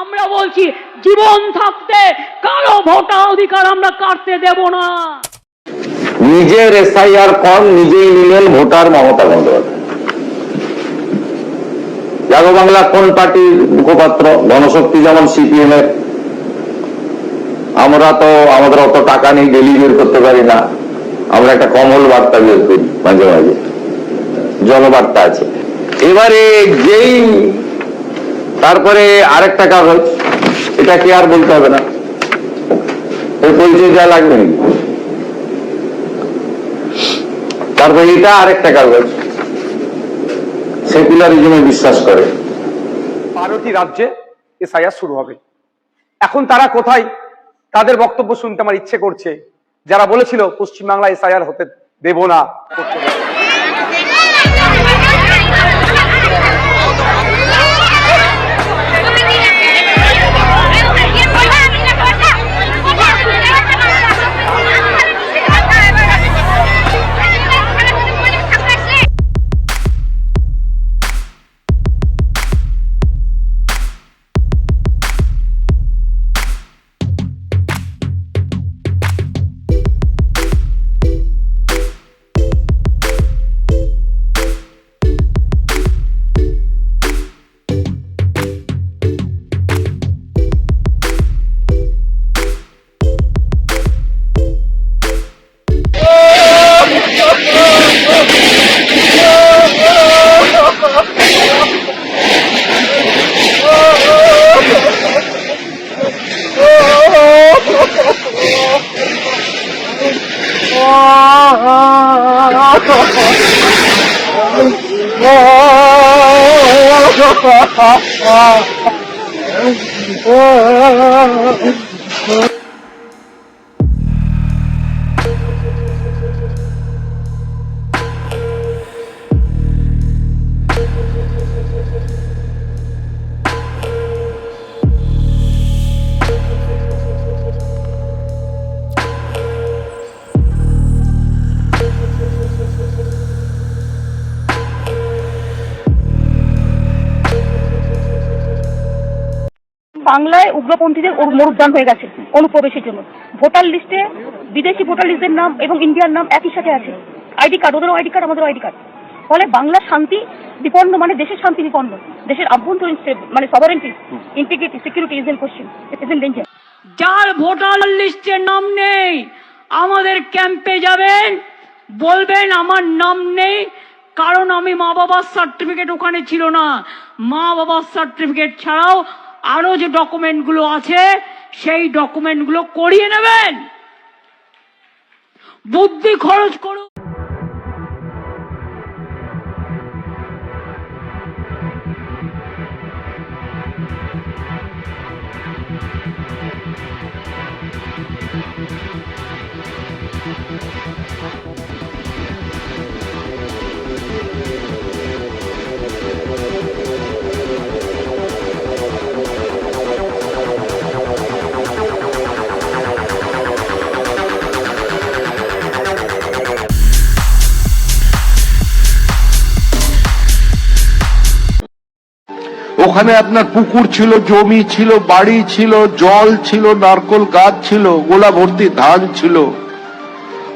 আমরা বলছি, জীবন থাকতে কারও ভোটার অধিকার আমরা কাটতে দেব না। নিজের এসআইআর ফর্ম নিজেই নিলেন ভোটার মমতা বন্দ্যোপাধ্যায়। জাগো বাংলা কোন পার্টির মুখপাত্র? গণশক্তি যেমন সিপিএম এর আমরা তো, আমাদের অত টাকা নেই, ডেলি বের করতে পারি না। আমরা একটা কমল বার্তা বের করি মাঝে মাঝে। জনবার্তা আছে। এবারে যেই তারপরে আরেকটা কাগজ এটা কি আর বলতে হবে না। এই পরিচয় যা লাগবে নাকি তারপরে এটা আরেকটা কাগজ সেকুলারিজমে বিশ্বাস করে। বারোটি রাজ্যে এসআইআর শুরু হবে। এখন তারা কোথায়? তাদের বক্তব্য শুনতে আমার ইচ্ছে করছে। যারা বলেছিল পশ্চিমবাংলা এসআইআর হতে দেব না। করতে বাংলায় উগ্রপন্থীদের মরুদ্যান হয়ে গেছে অনুপ্রবেশের জন্য। ভোটার লিস্টে বিদেশি ভোটার লিস্টের নাম এবং ইন্ডিয়ার নাম একই সাথে আছে। আইডি কার্ড, ওদেরও আইডি কার্ড, আমাদেরও আইডি কার্ড। ফলে বাংলার শান্তি বিপন্ন মানে দেশের শান্তি বিপন্ন, দেশের আভ্যন্তরীণ মানে sovereignty integrity security is in question is in danger যার ভোটার লিস্টে নাম নেই, আমাদের ক্যাম্পে যাবেন, বলবেন আমার নাম নেই, কারণ আমি মা বাবার সার্টিফিকেট ওখানে ছিল না। মা বাবার সার্টিফিকেট ছাড়াও আরও যে ডকুমেন্টগুলো আছে সেই ডকুমেন্টগুলো করিয়ে নেবেন। বুদ্ধি খরচ করুন। ওখানে আপনার পুকুর ছিল, জমি ছিল, বাড়ি ছিল, জল ছিল, নারকল গাছ ছিল, গোলা ভর্তি ধান ছিল।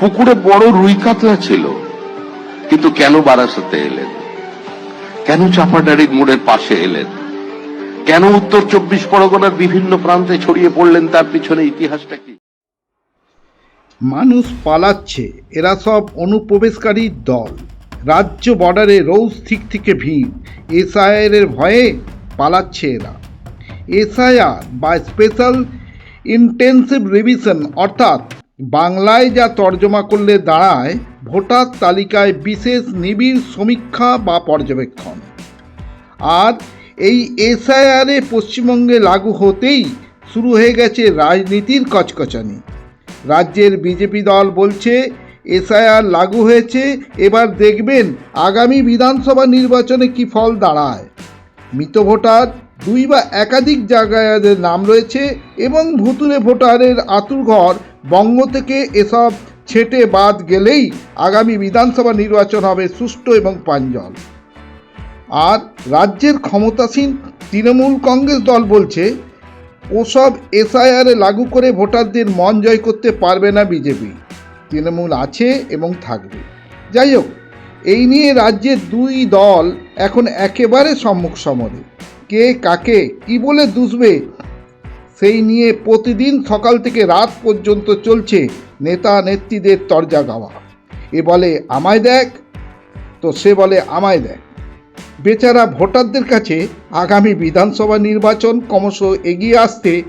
পুকুরে বড় রুই কাতলা ছিল। কিন্তু কেন বারাসাতে এলেন? কেন চাপাডাড়ির মোড়ের পাশে এলেন? কেন উত্তর চব্বিশ পরগনার বিভিন্ন প্রান্তে ছড়িয়ে পড়লেন? তার পিছনে ইতিহাসটা কি? মানুষ পালাচ্ছে, এরা সব অনুপ্রবেশকারী দল। রাজ্য বর্ডারে রোজ ঠিক থেকে ভিড়। এসআইআর ভয়ে পালাচ্ছে এরা এসআইআর বা স্পেশাল ইন্টেন্সিভ রিভিশন অর্থাৎ বাংলায় যা তর্জমা করলে দাঁড়ায়, ভোটার তালিকায় বিশেষ নিবিড় সমীক্ষা বা পর্যবেক্ষণ। আর এই এসআইআরে পশ্চিমবঙ্গে লাগু হতেই শুরু হয়ে গেছে রাজনীতির কচকচানি। রাজ্যের বিজেপি দল বলছে, এসআইআর লাগু হয়েছে, এবার দেখবেন আগামী বিধানসভা নির্বাচনে কি ফল দাঁড়ায়। মৃত ভোটার, দুই বা একাধিক জায়গায় নাম রয়েছে এবং ভুতুরে ভোটারের আতুরঘর বঙ্গ থেকে এসব ছেটে বাদ গেলেই আগামী বিধানসভা নির্বাচন হবে সুষ্ঠু এবং পাঞ্জল। আর রাজ্যের ক্ষমতাসীন তৃণমূল কংগ্রেস দল বলছে, ওসব এসআইআরে লাগু করে ভোটারদের মন জয় করতে পারবে না বিজেপি। তৃণমূল আছে এবং থাকবে। যাই হোক এই নিয়ে রাজ্যের দুই দল এখন একেবারে সম্মুখ সমরে। কে কাকে, কি বলে দুষবে, সেই নিয়ে প্রতিদিন সকাল থেকে রাত পর্যন্ত চলছে নেতা নেত্রীদের তরজা গাওয়া। এ বলে, আমায় দেখ? তো সে বলে, আমায় দেখ। বেচারা ভোটারদের কাছে আগামী বিধানসভা নির্বাচন ক্রমশ এগিয়ে আসতে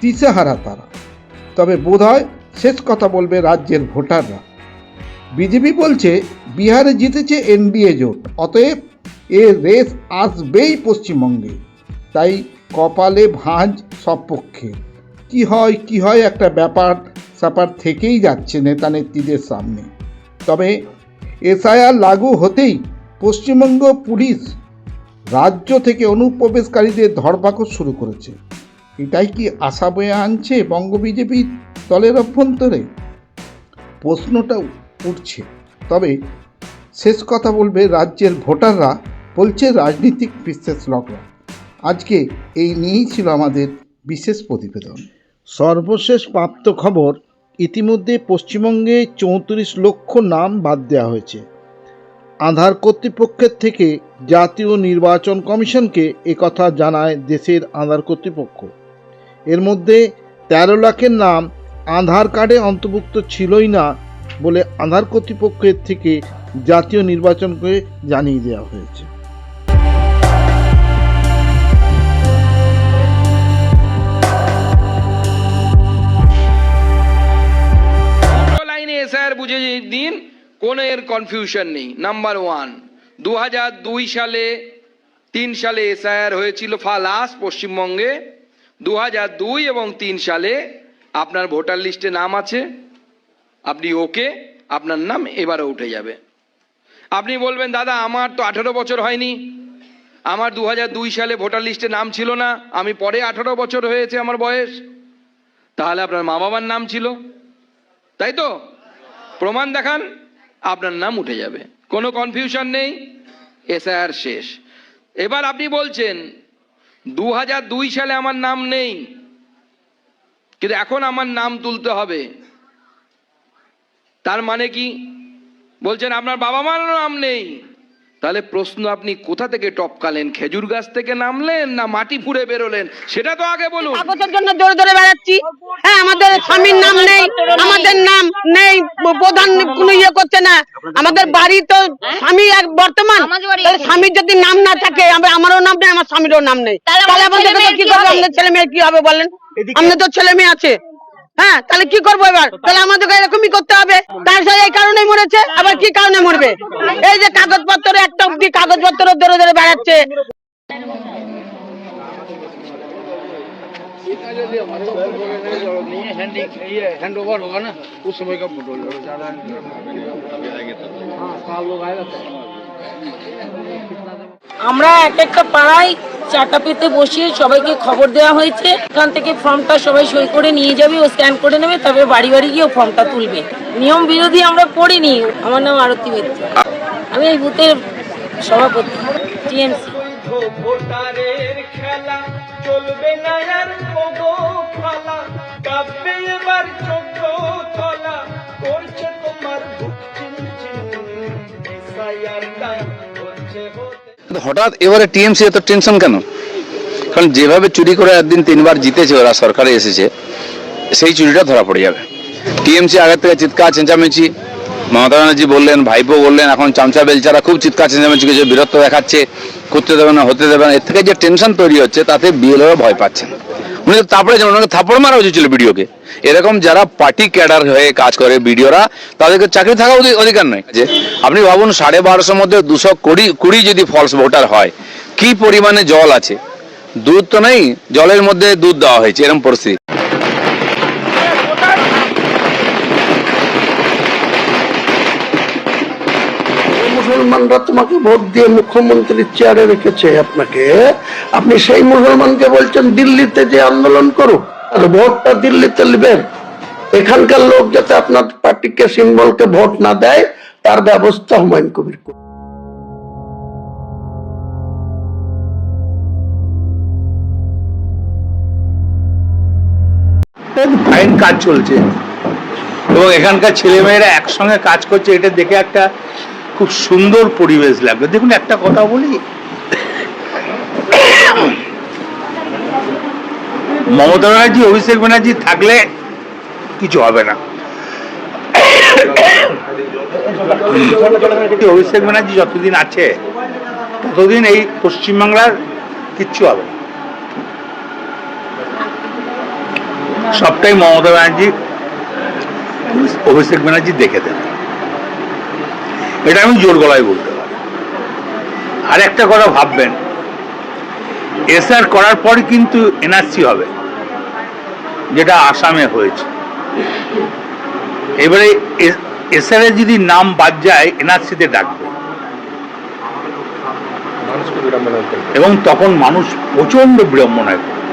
দিশেহারা তারা। তবে বোধহয় শেষ কথা বলবে রাজ্যের ভোটাররা। বিজেপি বলছে বিহারে জিতেছে এনডিএ জোট, অতএব এ রেস আসবেই পশ্চিমবঙ্গে। তাই কপালে ভাঁজ সব পক্ষে। কী হয় কী হয় একটা ব্যাপার স্যাপার থেকেই যাচ্ছে নেতা নেত্রীদের সামনে। তবে এসআইআর লাগু হতেই পশ্চিমবঙ্গ পুলিশ রাজ্য থেকে অনুপ্রবেশকারীদের ধরপাকড় শুরু করেছে। এটাই কি আশা বয়ে আনছে বঙ্গ বিজেপি দলের অভ্যন্তরে? প্রশ্নটা উঠছে। তবে শেষ কথা বলবে রাজ্যের ভোটাররা, বলছে রাজনীতিক বিশ্লেষকরা। আজকে এই নিয়েই ছিল আমাদের বিশেষ প্রতিবেদন। সর্বশেষ প্রাপ্ত খবর, ইতিমধ্যে পশ্চিমবঙ্গে চৌত্রিশ লক্ষ নাম বাদ দেওয়া হয়েছে। আধার কর্তৃপক্ষের থেকে জাতীয় নির্বাচন কমিশনকে একথা জানায় দেশের আধার কর্তৃপক্ষ। এর মধ্যে তেরো লাখের নাম আধার কার্ডে অন্তর্ভুক্ত ছিলই না বলে আধার কর্তৃপক্ষের থেকে জাতীয় নির্বাচনকে জানিয়ে দেওয়া হয়েছে। এসআইআর বুঝে দিন কোনো এর কনফিউশন নেই। নাম্বার ওয়ান দু দুই সালে, তিন সালে এসআইআর হয়েছিল ফালাস পশ্চিমবঙ্গে। দু দুই এবং তিন সালে আপনার ভোটার লিস্টে নাম আছে। আপনি ওকে আপনার নাম এবারে উঠে যাবে। আপনি বলবেন, দাদা, আমার তো আঠেরো বছর হয়নি। আমার দু দুই সালে ভোটার লিস্টে নাম ছিল না। আমি পরে আঠেরো বছর হয়েছে আমার বয়স। তাহলে আপনার মা বাবার নাম ছিল। তাই তো? প্রমাণ দেখান, আপনার নাম উঠে যাবে। কোনো কনফিউশন নেই। এসআইআর শেষ। এবার আপনি বলছেন দু সালে আমার নাম নেই। কিন্তু এখন আমার নাম তুলতে হবে। তার মানে কি? বলছেন আপনার বাবা মারও নাম নেই। তাহলে প্রশ্ন আপনি কোথা থেকে টপকালেন? খেজুর গাছ থেকে নামলেন না মাটি ফুঁড়ে বেরোলেন? সেটা তো আগে বলুন। কাগজের জন্য দৌড়ে দৌড়ে বেড়াচ্ছি। হ্যাঁ আমাদের স্বামীর নাম নেই। আমাদের নাম নেই। প্রধান কোনো ইয়ে করছে না। আমাদের বাড়ি তো স্বামী এক বর্তমান। স্বামীর যদি নাম না থাকে আমরা আমারও নাম নেই আমার স্বামীরও নাম নেই। তাহলে আমাদের কি করব আমাদের ছেলে মেয়ে কি হবে বলেন? আমাদের তো ছেলে মেয়ে আছে। হ্যাঁ তাহলে কি করবো এবার তাহলে আমাদেরকে এরকমই করতে হবে তার সাথে এই কারণে মরেছে আবার কি কারণে মরবে এই যে কাগজপত্র একটা অব্দি কাগজপত্র ধরে ধরে বেড়াচ্ছে हैंड ओवर होगा ना उस समय का फोटो लो ज्यादा हाँ साल लोग आएगा तो আমরা এক একটা পাড়ায় চাটা পেতে বসিয়ে সবাইকে খবর দেওয়া হয়েছে। এখান থেকে ফর্মটা সবাই সই করে নিয়ে যাবে, ও স্ক্যান করে নেবে তবে বাড়ি বাড়ি গিয়ে ফর্মটা তুলবে। নিয়ম বিরোধী আমরা করিনি আমার নাম আরতি মিত্র। আমি এই বুথের সভাপতি, টিএমসি। খেলা চলবে না হঠাৎ এবারে টিএমসি এত টেনশন কেন? কারণ যেভাবে চুরি করে একদিন তিনবার জিতেছে ওরা, সরকারে এসেছে, সেই চুরিটা ধরা পড়ে যাবে। টিএমসি আগের থেকে চিৎকার চেঁচামেচি, মমতা ব্যানার্জি বললেন, ভাইপো বললেন, এখন চামচা বেলচারা খুব চিৎকার চেঁচামেচি কিছু বীরত্ব দেখাচ্ছে করতে দেবে না, হতে দেবে না, এর থেকে যে টেনশন তৈরি হচ্ছে, তাতে বিএলও ভয় পাচ্ছেন উনি তারপরে যেমন ওনাকে থাপড় মারা উচিত ছিল বিডিওকে। এরকম যারা পার্টি ক্যাডার হয়ে কাজ করে বিডিওরা, তাদেরকে চাকরি থাকা অধি- অধিকার নয়। যে আপনি ভাবুন, সাড়ে বারোশোর মধ্যে দুশো কুড়ি কুড়ি যদি ফলস ভোটার হয়, কি পরিমাণে জল আছে? দুধ তো নেই, জলের মধ্যে দুধ দেওয়া হয়েছে, এরকম পরিস্থিতি। মুসলমানরা তোমাকে ভোট দিয়ে মুখ্যমন্ত্রীর চেয়ারে রেখেছে আপনাকে। আপনি সেই মুসলমানকে বলছেন, দিল্লিতে যে আন্দোলন করুক, আর ভোটটা দিল্লিতে নেবেন। এখানকার লোক যাতে আপনার পার্টিকে, সিম্বলকে ভোট না দেয়, তার ব্যবস্থা হুমায়ুন কবির করুন আইন কাজ চলছে। এবং এখানকার ছেলেমেয়েরা একসঙ্গে কাজ করছে, এটা দেখে একটা খুব সুন্দর পরিবেশ লাগবে। দেখুন, একটা কথা বলি। মমতা ব্যানার্জি, অভিষেক ব্যানার্জি থাকলে কিছু হবে না। অভিষেক ব্যানার্জি যতদিন আছে, ততদিন এই পশ্চিমবাংলার কিচ্ছু হবে সবটাই মমতা ব্যানার্জি, অভিষেক ব্যানার্জি দেখে দেন এটা আমি জোর গলায় বলতে পারি আর একটা কথা ভাববেন এসআর করার পর কিন্তু এনআরসি হবে, যেটা আসামে হয়েছে। এবারে এসআর যদি নাম বাদ যায় এনআরসিতে ডাকবে। এবং তখন মানুষ প্রচণ্ড বিড়ম্বনায় পড়বে।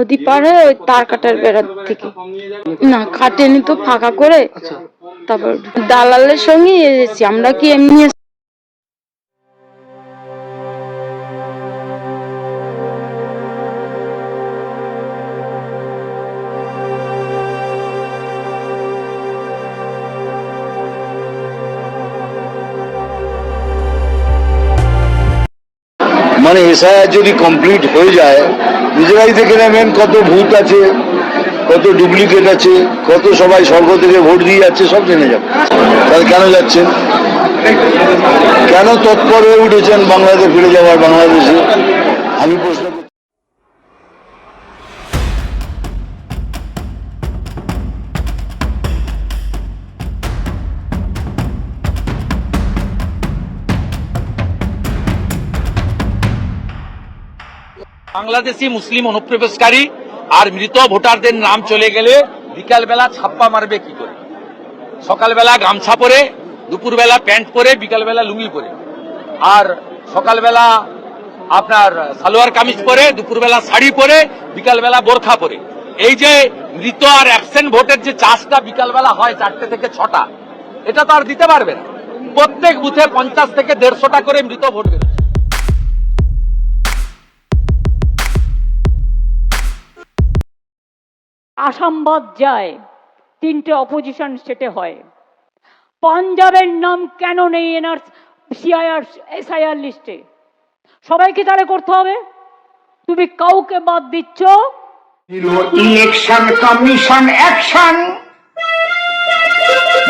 ওই পার হয়ে ওই তার কাটার বেড়ার থেকে না কাটেনি তো ফাঁকা করে। তারপর দালালের সঙ্গে এসেছি। আমরা কি এমনি মানে এসআইআর যদি কমপ্লিট হয়ে যায় নিজেরাই দেখে নেবেন কত ভূত আছে, কত ডুপ্লিকেট আছে, কত সবাই স্বর্গ থেকে ভোট দিয়ে যাচ্ছে, সব জেনে যাবে। তাহলে কেন যাচ্ছেন? কেন তৎপর হয়ে উঠেছেন বাংলাদেশে ফিরে যাওয়ার বাংলাদেশে? আমি প্রশ্ন বাংলাদেশি মুসলিম অনুপ্রবেশকারী আর মৃত ভোটারদের নাম চলে গেলে বিকালবেলা ছাপ্পা মারবে কি করে? সকালবেলা গামছা পরে, দুপুরবেলা প্যান্ট পরে, বিকালবেলা লুঙ্গি পরে। আর সকালবেলা আপনার সালোয়ার কামিজ পরে, দুপুরবেলা শাড়ি পরে, বিকালবেলা বোরখা পরে। এই যে মৃত আর অ্যাবসেন্ট ভোটের যে চাষটা বিকালবেলা হয় চারটে থেকে ছটা, এটা তো আর দিতে পারবে না। প্রত্যেক বুথে পঞ্চাশ থেকে দেড়শোটা করে মৃত ভোট বেরোচ্ছে। আসাম বাদ যায় তিনটে অপোজিশন স্টেটে হয়। পাঞ্জাবের নাম কেন নেই এনার সিআইআর এসআইআর লিস্টে? সবাইকে তাহলে করতে হবে। তুমি কাউকে বাদ দিচ্ছ। ইলেকশন কমিশন অ্যাকশন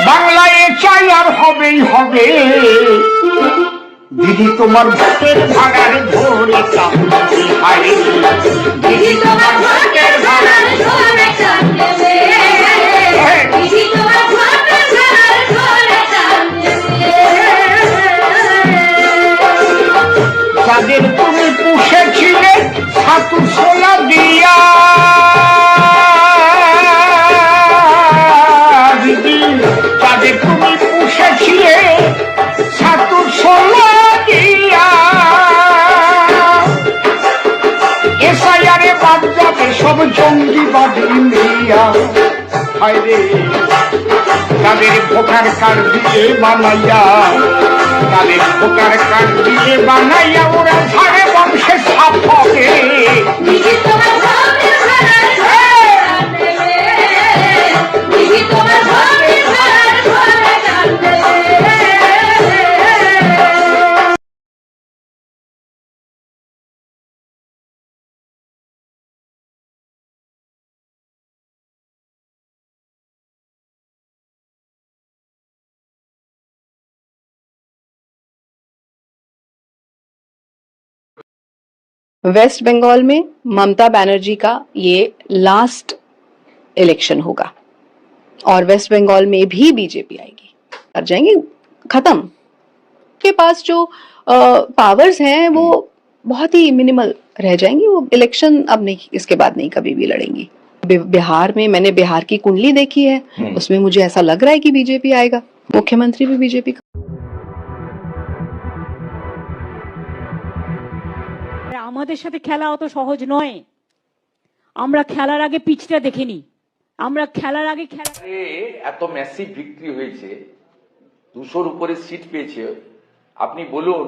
বাংলায় চাই আর হবেই হবে। দিদি তোমার ভোটের ভাড়ার ধরে দিদি তোমার যাবে সব জঙ্গিবাদ ইন্ডিয়া। হায়রে, তাদের ভোকার কার দিয়ে বানাইয়া, তাদের ভোকার কার দিয়ে বানাইয়া ওরা ঝাড়ে বংশে ছাপ হবে वेस्ट बंगाल में ममता बनर्जी का ये लास्ट इलेक्शन होगा। और वेस्ट बंगाल में भी बीजेपी आएगी। कर जाएँगे खत्म। के पास जो पावर्स हैं वो बहुत ही मिनिमल रह जाएँगी। वो इलेक्शन अब नहीं इसके बाद नहीं कभी भी लड़ेंगी। बिहार में मैंने बिहार की कुंडली देखी है। उसमें मुझे ऐसा लग रहा है कि बीजेपी आएगा। मुख्यमंत्री भी बीजेपी का আমাদের সাথে খেলা অত সহজ নয়। আমরা খেলার আগে পিচটা দেখিনি। আমরা খেলার আগে খেলা এত ম্যাসিভ বিক্রি হয়েছে। দুশোর উপরে সিট পেয়েছে। আপনি বলুন,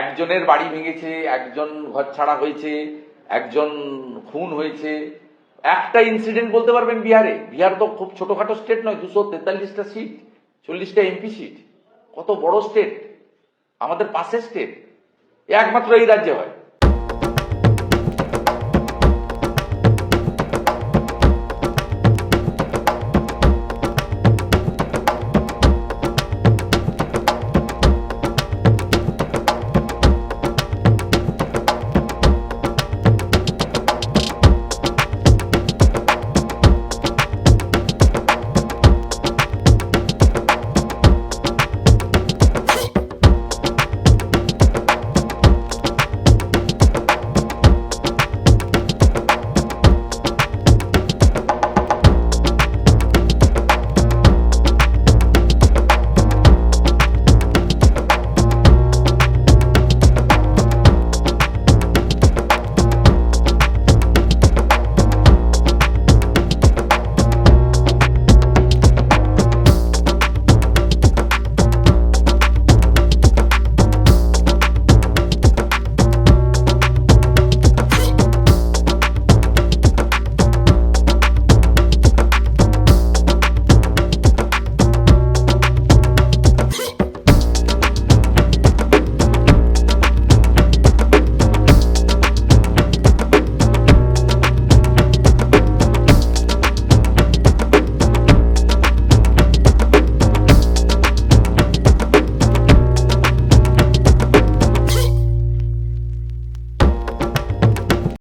একজনের বাড়ি ভেঙেছে, একজন ঘর ছাড়া হয়েছে, একজন খুন হয়েছে। একটা ইনসিডেন্ট বলতে পারবেন বিহারে? বিহার তো খুব ছোটখাটো স্টেট নয়, দুশো তেতাল্লিশটা সিট চল্লিশটা এমপি সিট কত বড় স্টেট আমাদের পাশের স্টেট একমাত্র এই রাজ্যে হয়।